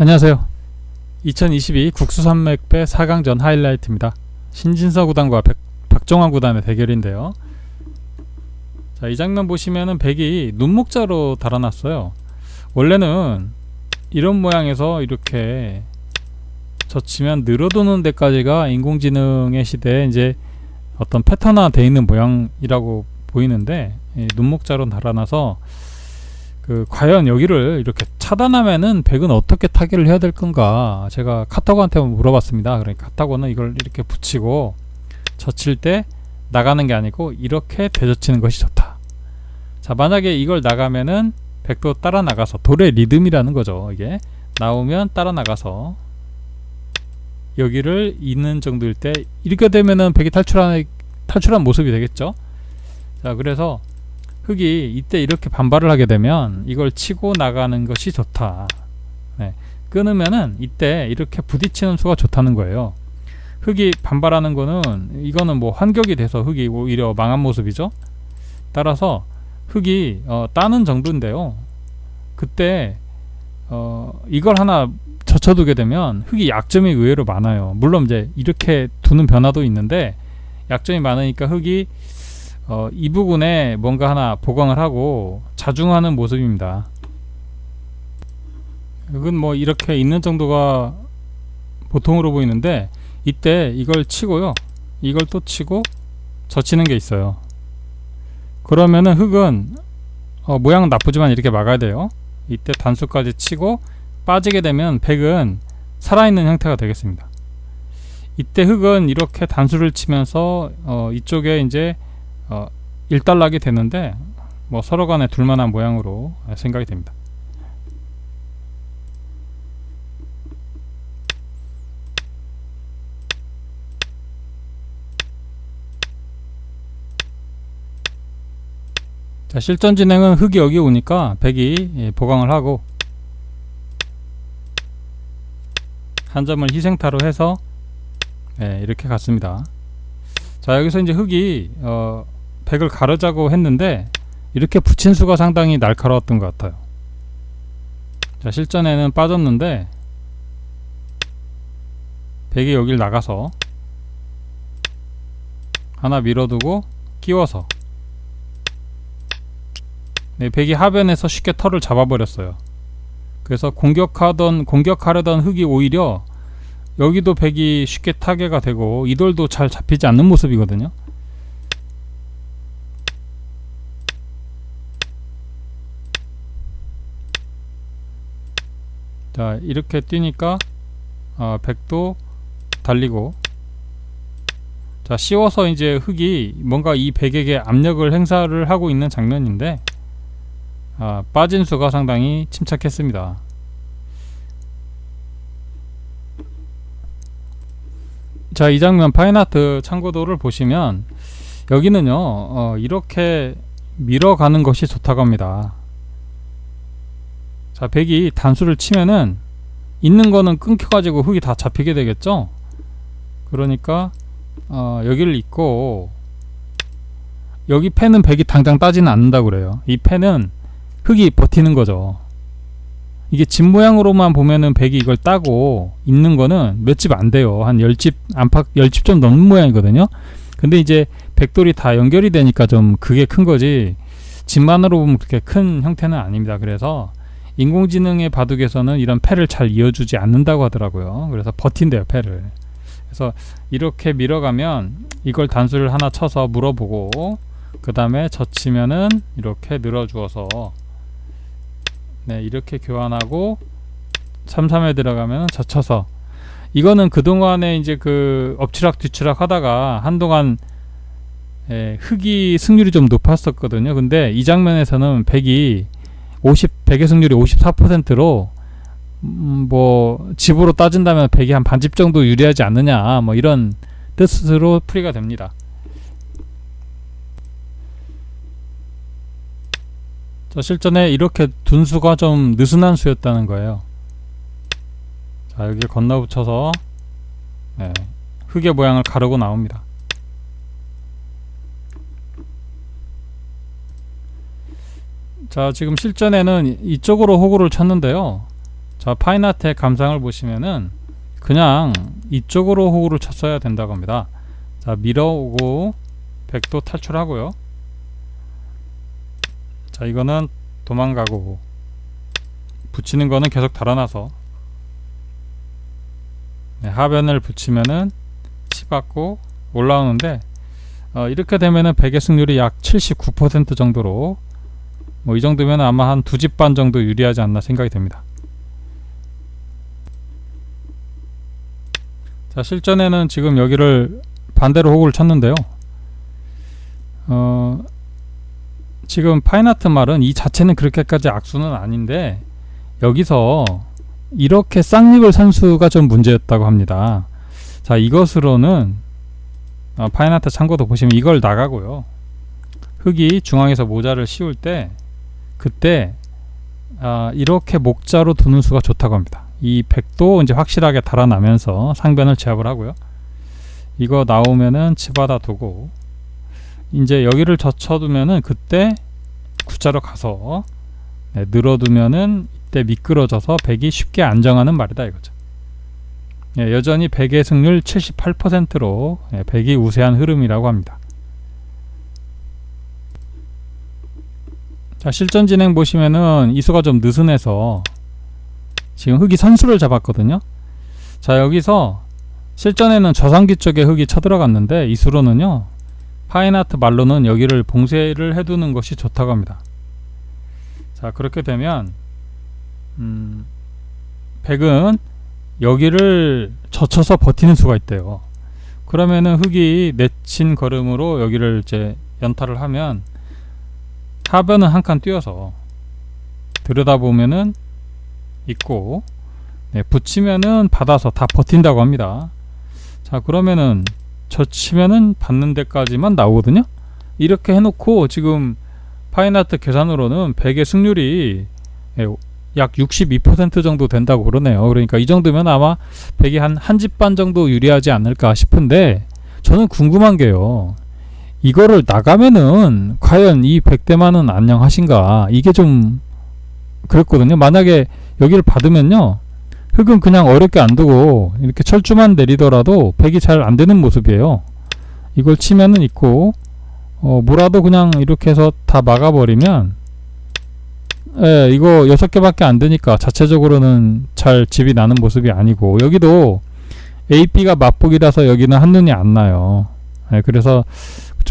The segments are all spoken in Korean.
안녕하세요. 2022 국수산맥배 4강전 하이라이트입니다. 신진서 구단과 백- 박정환 구단의 대결인데요. 자, 이 장면 보시면은 백이 눈목자로 달아놨어요. 원래는 이런 모양에서 이렇게 젖히면 늘어도는 데까지가 인공지능의 시대에 이제 어떤 패턴화 돼 있는 모양이라고 보이는데 이 눈목자로 달아놔서 그 과연 여기를 이렇게 차단하면은 백은 어떻게 타개를 해야 될 건가 제가 카타고한테 물어봤습니다. 그러니까 카타고는 이걸 이렇게 붙이고 젖힐 때 나가는 게 아니고 이렇게 되젖히는 것이 좋다. 자 만약에 이걸 나가면은 백도 따라 나가서 돌의 리듬이라는 거죠. 이게 나오면 따라 나가서 여기를 있는 정도일 때 이렇게 되면은 백이 탈출한 탈출한 모습이 되겠죠. 자 그래서 흙이 이때 이렇게 반발을 하게 되면 이걸 치고 나가는 것이 좋다. 네. 끊으면은 이때 이렇게 부딪히는 수가 좋다는 거예요. 흙이 반발하는 거는 이거는 뭐 환격이 돼서 흙이 오히려 망한 모습이죠. 따라서 흙이 어, 따는 정도인데요. 그때 어, 이걸 하나 젖혀두게 되면 흙이 약점이 의외로 많아요. 물론 이제 이렇게 두는 변화도 있는데 약점이 많으니까 흙이 어, 이 부분에 뭔가 하나 보강을 하고 자중하는 모습입니다. 이건 뭐 이렇게 있는 정도가 보통으로 보이는데 이때 이걸 치고요. 이걸 또 치고 젖히는 게 있어요. 그러면은 흙은 어, 모양은 나쁘지만 이렇게 막아야 돼요. 이때 단수까지 치고 빠지게 되면 백은 살아있는 형태가 되겠습니다. 이때 흙은 이렇게 단수를 치면서 어, 이쪽에 이제 어, 일단락이 되는데 뭐 서로 간에 둘만한 모양으로 생각이 됩니다. 자 실전 진행은 흙이 여기 오니까 백이 예, 보강을 하고 한 점을 희생타로 해서 예, 이렇게 갔습니다. 자 여기서 이제 흙이 어, 백을 가르자고 했는데 이렇게 붙인 수가 상당히 날카로웠던 것 같아요. 자 실전에는 빠졌는데 백이 여길 나가서 하나 밀어두고 끼워서 네, 백이 하변에서 쉽게 털을 잡아버렸어요. 그래서 공격하던 공격하려던 흙이 오히려 여기도 백이 쉽게 타개가 되고 이 돌도 잘 잡히지 않는 모습이거든요. 자 이렇게 뛰니까 어, 백도 달리고 자 씌워서 이제 흙이 뭔가 이 백에게 압력을 행사를 하고 있는 장면인데 아, 빠진 수가 상당히 침착했습니다. 자, 이 장면 파인아트 참고도를 보시면 여기는요, 어, 이렇게 밀어가는 것이 좋다고 합니다. 자, 백이 단수를 치면은 있는 거는 끊겨가지고 흙이 다 잡히게 되겠죠? 그러니까, 어, 여기를 잇고, 여기 펜은 백이 당장 따지는 않는다고 그래요. 이 펜은 흙이 버티는 거죠. 이게 집 모양으로만 보면은 백이 이걸 따고 있는 거는 몇 집 안 돼요. 한 10집 안팎 10집 좀 넘는 모양이거든요. 근데 이제 백돌이 다 연결이 되니까 좀 그게 큰 거지. 집만으로 보면 그렇게 큰 형태는 아닙니다. 그래서 인공지능의 바둑에서는 이런 패를 잘 이어주지 않는다고 하더라고요. 그래서 버틴대요, 패를. 그래서 이렇게 밀어가면 이걸 단수를 하나 쳐서 물어보고 그 다음에 젖히면은 이렇게 늘어주어서 네 이렇게 교환하고 33에 들어가면 젖혀서 이거는 그동안에 이제 그 엎치락 뒤치락 하다가 한동안 예, 흑이 승률이 좀 높았었거든요. 근데 이 장면에서는 100이 50 100의 승률이 54%로 음, 뭐 집으로 따진다면 100이 한 반집 정도 유리하지 않느냐 뭐 이런 뜻으로 풀이가 됩니다. 자, 실전에 이렇게 둔 수가 좀 느슨한 수였다는 거예요. 자, 여기 건너 붙여서 네, 흙의 모양을 가르고 나옵니다. 자, 지금 실전에는 이쪽으로 호구를 쳤는데요. 자 파인아트의 감상을 보시면은 그냥 이쪽으로 호구를 쳤어야 된다고 합니다. 자 밀어오고 백도 탈출하고요. 자 이거는 도망가고 붙이는 거는 계속 달아나서. 네, 하변을 붙이면은 치받고 올라오는데 어, 이렇게 되면은 백의 승률이 약 79% 정도로 뭐 이 정도면 아마 한 두 집 반 정도 유리하지 않나 생각이 됩니다. 자 실전에는 지금 여기를 반대로 호구를 쳤는데요. 어, 지금 파인아트 말은 이 자체는 그렇게까지 악수는 아닌데 여기서 이렇게 쌍립을 선수가 좀 문제였다고 합니다. 자 이것으로는 어, 파인아트 참고도 보시면 이걸 나가고요. 흙이 중앙에서 모자를 씌울 때 그때 아, 이렇게 목자로 두는 수가 좋다고 합니다. 이 백도 이제 확실하게 달아나면서 상변을 제압을 하고요. 이거 나오면은 치받아 두고 이제 여기를 젖혀두면은 그때 구자로 가서 네, 늘어두면은 이때 미끄러져서 백이 쉽게 안정하는 말이다 이거죠. 예, 여전히 백의 승률 78%로 예, 백이 우세한 흐름이라고 합니다. 자 실전 진행 보시면은 이수가 좀 느슨해서 지금 흙이 선수를 잡았거든요. 자 여기서 실전에는 저상기 쪽에 흙이 쳐들어갔는데 이수로는요 파인아트 말로는 여기를 봉쇄를 해두는 것이 좋다고 합니다. 자 그렇게 되면 음, 백은 여기를 젖혀서 버티는 수가 있대요. 그러면은 흙이 내친 걸음으로 여기를 이제 연타를 하면 하변은 한칸 뛰어서 들여다보면은 있고 네, 붙이면은 받아서 다 버틴다고 합니다. 자 그러면은 젖히면은 받는 데까지만 나오거든요. 이렇게 해놓고 지금 파인아트 계산으로는 100의 승률이 예, 약62% 정도 된다고 그러네요. 그러니까 이 정도면 아마 100이 한 한 집 반 정도 유리하지 않을까 싶은데 저는 궁금한 게요. 이거를 나가면은 과연 이 100대만은 안녕하신가? 이게 좀 그랬거든요. 만약에 여기를 받으면요. 흙은 그냥 어렵게 안 두고 이렇게 철주만 내리더라도 100이 잘 안 되는 모습이에요. 이걸 치면은 있고 어, 뭐라도 그냥 이렇게 해서 다 막아버리면 예, 이거 여섯 개밖에 안 되니까 자체적으로는 잘 집이 나는 모습이 아니고 여기도 AP가 맛보기라서 여기는 한눈이 안 나요. 예, 그래서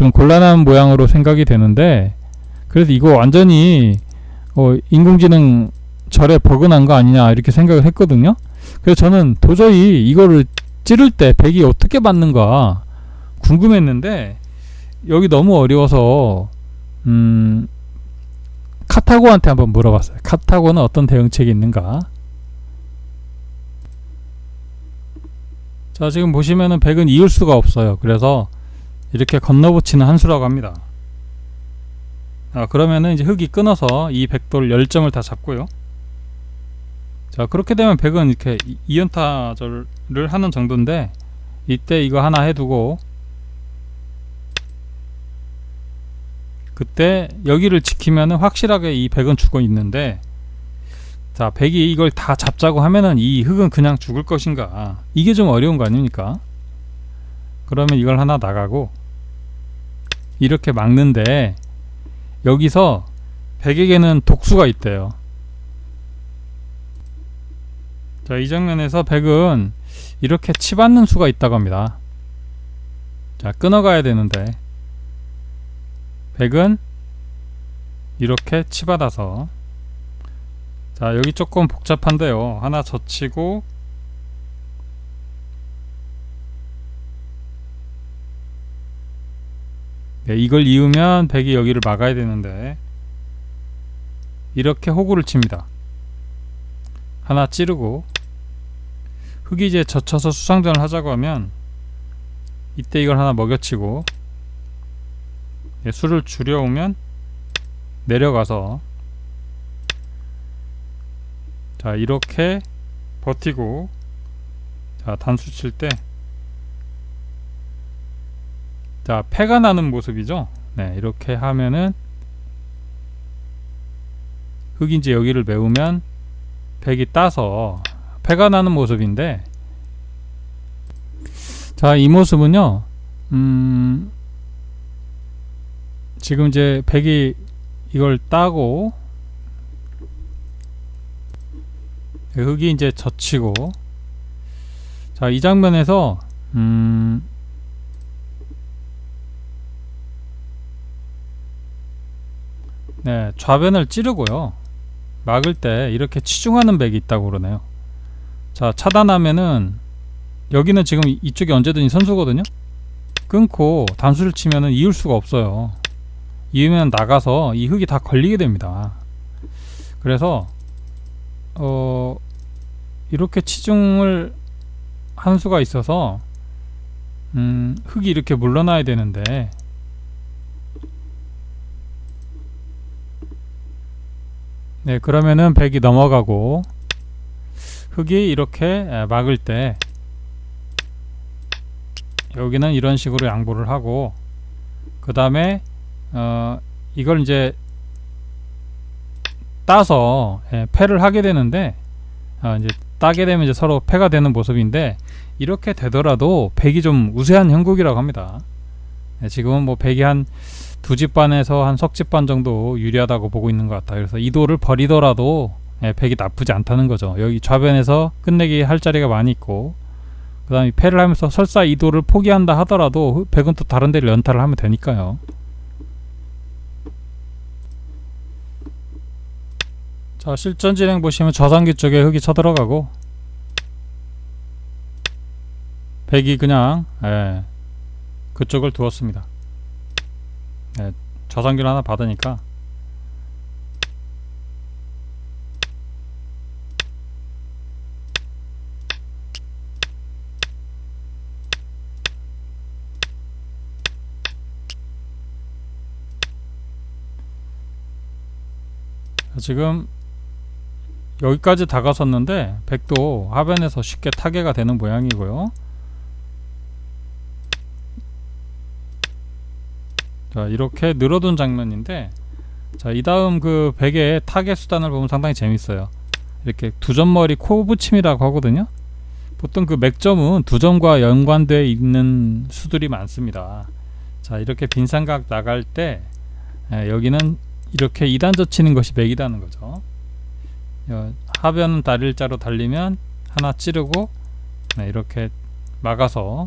좀 곤란한 모양으로 생각이 되는데 그래서 이거 완전히 어, 인공지능 절에 버그난 거 아니냐 이렇게 생각을 했거든요. 그래서 저는 도저히 이거를 찌를 때 백이 어떻게 받는가 궁금했는데 여기 너무 어려워서 음 카타고한테 한번 물어봤어요. 카타고는 어떤 대응책이 있는가? 자 지금 보시면은 백은 이을 수가 없어요. 그래서 이렇게 건너붙이는 한 수라고 합니다. 아, 그러면은 이제 흙이 끊어서 이 백돌 열점을 다 잡고요. 자 그렇게 되면 백은 이렇게 이연타절을 하는 정도인데 이때 이거 하나 해두고 그때 여기를 지키면은 확실하게 이 백은 죽어 있는데 자 백이 이걸 다 잡자고 하면은 이 흙은 그냥 죽을 것인가 이게 좀 어려운 거 아닙니까 그러면 이걸 하나 나가고 이렇게 막는데 여기서 백에게는 독수가 있대요 자, 이 장면에서 백은 이렇게 치받는 수가 있다고 합니다. 자, 끊어가야 되는데 백은 이렇게 치받아서 자, 여기 조금 복잡한데요. 하나 젖히고 네, 이걸 이으면 백이 여기를 막아야 되는데 이렇게 호구를 칩니다. 하나 찌르고 흙이 이제 젖혀서 수상전을 하자고 하면 이때 이걸 하나 먹여치고 예, 수를 줄여오면 내려가서 자 이렇게 버티고 자 단수 칠 때 자 패가 나는 모습이죠? 네 이렇게 하면은 흙이 이제 여기를 메우면 백이 따서 패가 나는 모습인데 자 이 모습은요 음 지금 이제 백이 이걸 따고 흙이 이제 젖히고 자 이 장면에서 음 네, 좌변을 찌르고요. 막을 때 이렇게 치중하는 백이 있다고 그러네요. 자, 차단하면은 여기는 지금 이- 이쪽이 언제든지 선수거든요. 끊고 단수를 치면은 이을 수가 없어요. 이으면 나가서 이 흙이 다 걸리게 됩니다. 그래서 어 이렇게 치중을 한 수가 있어서 음, 흙이 이렇게 물러나야 되는데 네 그러면은 백이 넘어가고 흙이 이렇게 에, 막을 때 여기는 이런 식으로 양보를 하고 그 다음에 어 이걸 이제 따서 예, 패를 하게 되는데 어, 이제 따게 되면 이제 서로 패가 되는 모습인데 이렇게 되더라도 백이 좀 우세한 형국이라고 합니다. 예, 지금은 뭐 백이 한 두 집 반에서 한 석 집 반 정도 유리하다고 보고 있는 것 같아요. 그래서 이도를 버리더라도 예, 백이 나쁘지 않다는 거죠. 여기 좌변에서 끝내기 할 자리가 많이 있고 그 다음에 패를 하면서 설사 이도를 포기한다 하더라도 백은 또 다른 데를 연타를 하면 되니까요. 자 실전 진행 보시면 저상기 쪽에 흙이 쳐들어가고 백이 그냥 예, 그쪽을 두었습니다. 예, 저상기를 하나 받으니까 자, 지금 여기까지 다가섰는데 백도 하변에서 쉽게 타개가 되는 모양이고요. 자 이렇게 늘어둔 장면인데 자 이 다음 그 백의 타겟 수단을 보면 상당히 재밌어요. 이렇게 두 점머리 코 붙임이라고 하거든요. 보통 그 맥점은 두 점과 연관되어 있는 수들이 많습니다. 자 이렇게 빈삼각 나갈 때 에, 여기는 이렇게 2단 젖히는 것이 맥이라는 거죠. 어, 하변 다릴자로 달리면 하나 찌르고 네, 이렇게 막아서 어,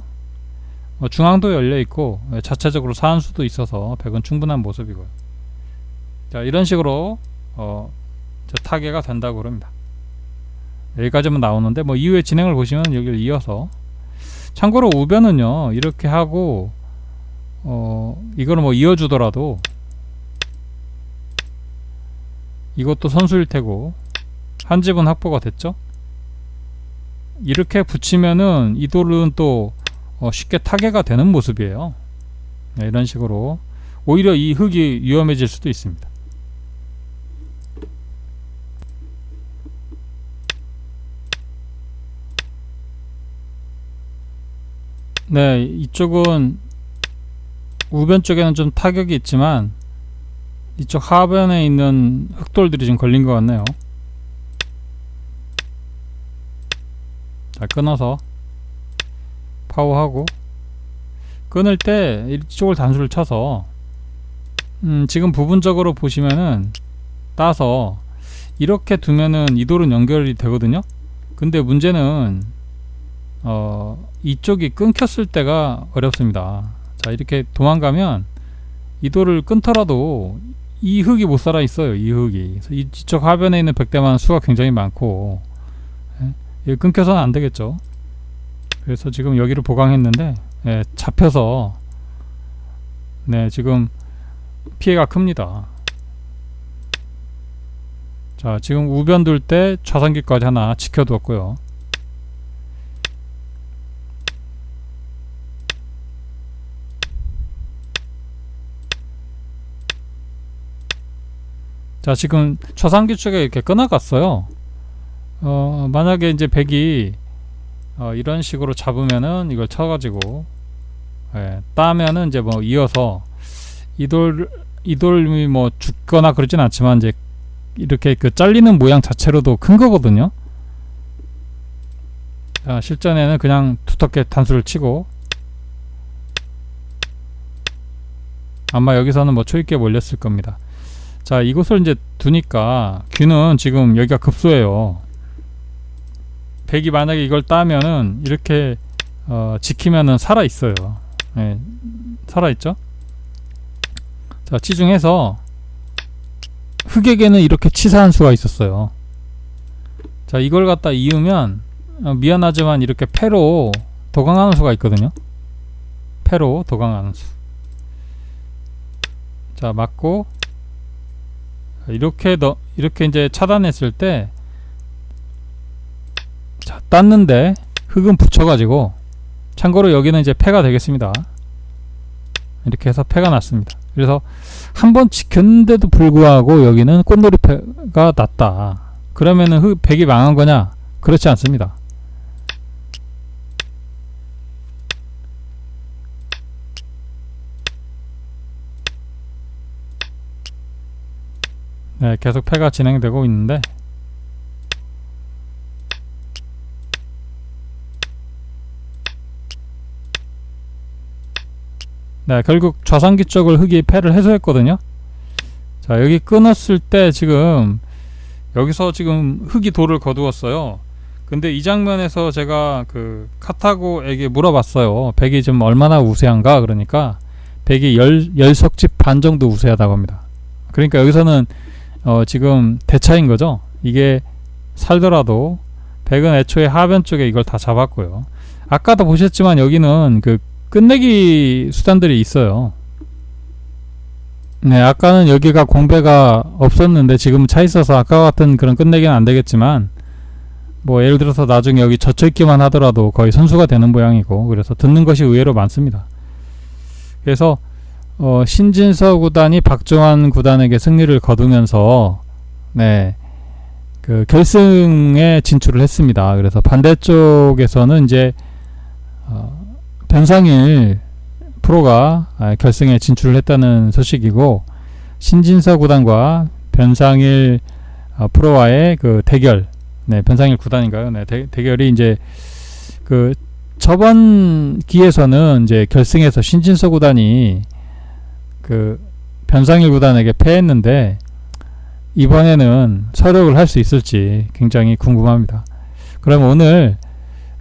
중앙도 열려 있고 예, 자체적으로 사한수도 있어서 백은 충분한 모습이고요. 자 이런 식으로 어, 타개가 된다고 그럽니다. 여기까지만 나오는데 뭐 이후에 진행을 보시면 여기를 이어서 참고로 우변은요 이렇게 하고 어 이거는 뭐 이어주더라도 이것도 선수일 테고 한 집은 확보가 됐죠. 이렇게 붙이면은 이 돌은 또 어, 쉽게 타개가 되는 모습이에요. 네, 이런 식으로 오히려 이 흙이 위험해질 수도 있습니다. 네, 이쪽은 우변 쪽에는 좀 타격이 있지만 이쪽 하변에 있는 흙돌들이 지금 걸린 것 같네요. 자, 끊어서 파워하고 끊을 때 이쪽을 단수를 쳐서 음, 지금 부분적으로 보시면은 따서 이렇게 두면은 이 돌은 연결이 되거든요. 근데 문제는 어, 이쪽이 끊겼을 때가 어렵습니다. 자, 이렇게 도망가면 이 돌을 끊더라도 이 흙이 못 살아 있어요. 이 흙이. 이쪽 하변에 있는 백대만 수가 굉장히 많고 예? 끊겨서는 안 되겠죠. 그래서 지금 여기를 보강했는데 예, 잡혀서 네 지금 피해가 큽니다. 자 지금 우변 둘 때 좌상기까지 하나 지켜두었고요. 자 지금 좌상기 쪽에 이렇게 끊어갔어요. 어 만약에 이제 백이 어, 이런 식으로 잡으면은 이걸 쳐가지고 예, 따면은 이제 뭐 이어서 이돌 이돌이 뭐 죽거나 그러진 않지만 이제 이렇게 그 잘리는 모양 자체로도 큰 거거든요. 자, 실전에는 그냥 두텁게 단수를 치고 아마 여기서는 뭐 초입게 몰렸을 겁니다. 자, 이곳을 이제 두니까 귀는 지금 여기가 급소예요. 백이 만약에 이걸 따면은 이렇게 어, 지키면은 살아 있어요. 예, 살아 있죠. 자, 치중해서 흑에게는 이렇게 치사한 수가 있었어요. 자, 이걸 갖다 이으면 어, 미안하지만 이렇게 패로 도강하는 수가 있거든요. 패로 도강하는 수. 자, 맞고 이렇게 너 이렇게 이제 차단했을 때 자, 땄는데 흙은 붙여가지고 참고로 여기는 이제 패가 되겠습니다. 이렇게 해서 패가 났습니다. 그래서 한 번 지켰는데도 불구하고 여기는 꽃놀이 패가 났다. 그러면은 흙 백이 망한 거냐? 그렇지 않습니다. 네, 계속 패가 진행되고 있는데 네, 결국 좌상기 쪽을 흑이 패를 해소했거든요. 자, 여기 끊었을 때 지금 여기서 지금 흑이 돌을 거두었어요. 근데 이 장면에서 제가 그 카타고에게 물어봤어요. 백이 좀 얼마나 우세한가? 그러니까 백이 열, 열 석집 반 정도 우세하다고 합니다. 그러니까 여기서는 어, 지금 대차인 거죠. 이게 살더라도 백은 애초에 하변 쪽에 이걸 다 잡았고요. 아까도 보셨지만 여기는 그 끝내기 수단들이 있어요. 네, 아까는 여기가 공배가 없었는데 지금 차 있어서 아까 같은 그런 끝내기는 안 되겠지만 뭐 예를 들어서 나중에 여기 젖혀 있기만 하더라도 거의 선수가 되는 모양이고 그래서 듣는 것이 의외로 많습니다. 그래서 어, 신진서 구단이 박종환 구단에게 승리를 거두면서 네. 그 결승에 진출을 했습니다. 그래서 반대쪽에서는 이제 어, 변상일 프로가 아, 결승에 진출을 했다는 소식이고 신진서 구단과 변상일 어, 프로와의 그 대결, 네 변상일 구단인가요? 네 대, 대결이 이제 그 저번 기에서는 이제 결승에서 신진서 구단이 그 변상일 구단에게 패했는데 이번에는 서력을 할 수 있을지 굉장히 궁금합니다. 그럼 오늘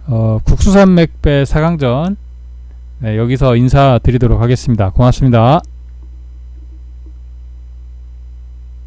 어, 국수산맥배 4강전 네, 여기서 인사드리도록 하겠습니다. 고맙습니다.